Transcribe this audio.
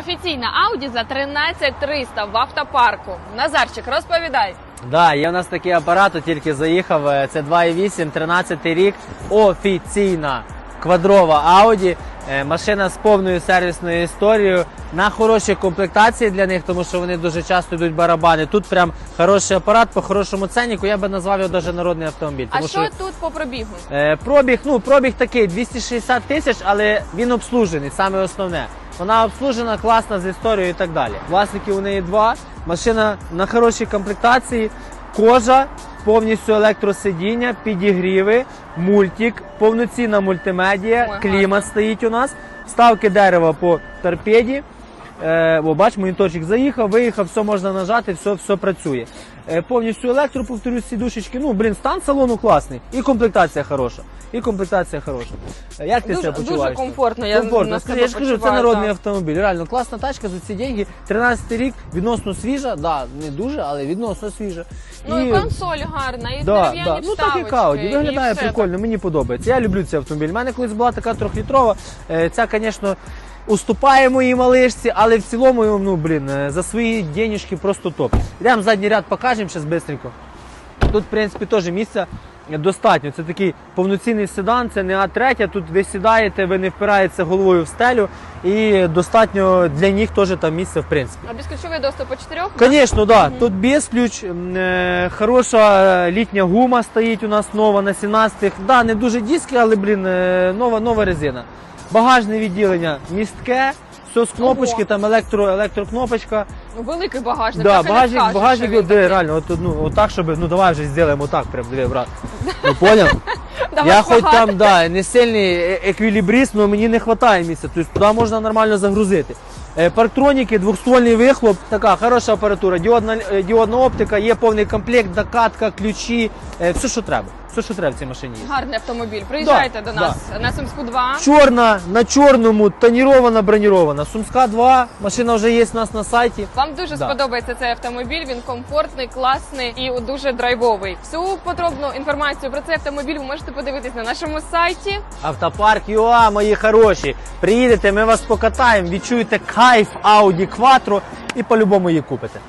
Офіційна Ауді за 13300 в автопарку. Назарчик, розповідай. Да, є у нас такий апарат, тільки заїхав. е, Це 2.8, 13 рік. Офіційна квадрова Audi. Е, Машина з повною сервісною історією. На хорошій комплектації для них, тому що вони дуже часто йдуть барабани. Тут прям хороший апарат по хорошому ценнику. Я би назвав його навіть народний автомобіль. А Тому що тут по пробігу? Е, Пробіг, ну пробіг такий 260 тисяч, але він обслужений, саме основне. Вона обслужена, класна з історією і так далі. Власників у неї два. Машина на хорошій комплектації, кожа, повністю електросидіння, підігріви, мультик, повноцінна мультимедія, Ой, клімат стоїть у нас, вставки дерева по торпеді. Е, о, бач, моніторчик заїхав, виїхав, все можна нажати, все, все працює. Е, повністю електро, повторюсь, сідушечки. Ну, блін, стан салону класний. І комплектація хороша. І комплектація хороша. Е, Як ти Дуже- себе дуже комфортно, я комфортно. я ж кажу, це народний так. автомобіль. Реально класна тачка за ці деньги. 13 рік, відносно свіжа. Да, не дуже, але відносно свіжа. Ну і консоль гарна, і Да, дерев'яні да. Ну так як Audi, виглядає і прикольно, мені подобається. Я люблю цей автомобіль. У мене колись була така трьохлітрова. Е, Ця, звісно, уступає моїй малишці, але в цілому, ну блін, е, за свої денежки просто топ. Йдемо задній ряд покажемо зараз швидко. Тут, в принципі, теж місця достатньо. Це такий повноцінний седан, це не А3. Тут ви сідаєте, ви не впираєтеся головою в стелю, і достатньо для них теж там місця, в принципі. А безключовий доступ по чотирьох? Конечно, да. Тут без ключ, е, хороша е, літня гума стоїть у нас нова на 17-х. Да, не дуже диски, але блін, е, нова, нова резина. Багажне відділення містке, все з кнопочки, Ого. там електро, електрокнопочка. Ну, Великий багажник. Да, так багажник, багажник, де, реально, от, ну, отак, щоб, ну давай вже зробимо отак, прям, диви, брат. Ну, поняв? Я хоч там, да, не сильний е- еквілібрист, але мені не вистачає місця. Тобто туди можна нормально загрузити. Е, Парктроніки, двохствольний вихлоп, така хороша апаратура, діодна, е, діодна оптика, є повний комплект, докатка, ключі, е, все, що треба. Все, що треба в цій машині. є. Гарний автомобіль. Приїжджайте Да, до нас на Сумську 2. Чорна, на чорному, тонірована, бронірована. Сумська 2, машина вже є у нас на сайті. Вам дуже Да. сподобається цей автомобіль. Він комфортний, класний і дуже драйвовий. Всю подробну інформацію про цей автомобіль ви можете подивитись на нашому сайті. Автопарк ЮА, мої хороші. Приїдете, ми вас покатаємо, відчуєте кайф Audi Quattro і по-любому її купите.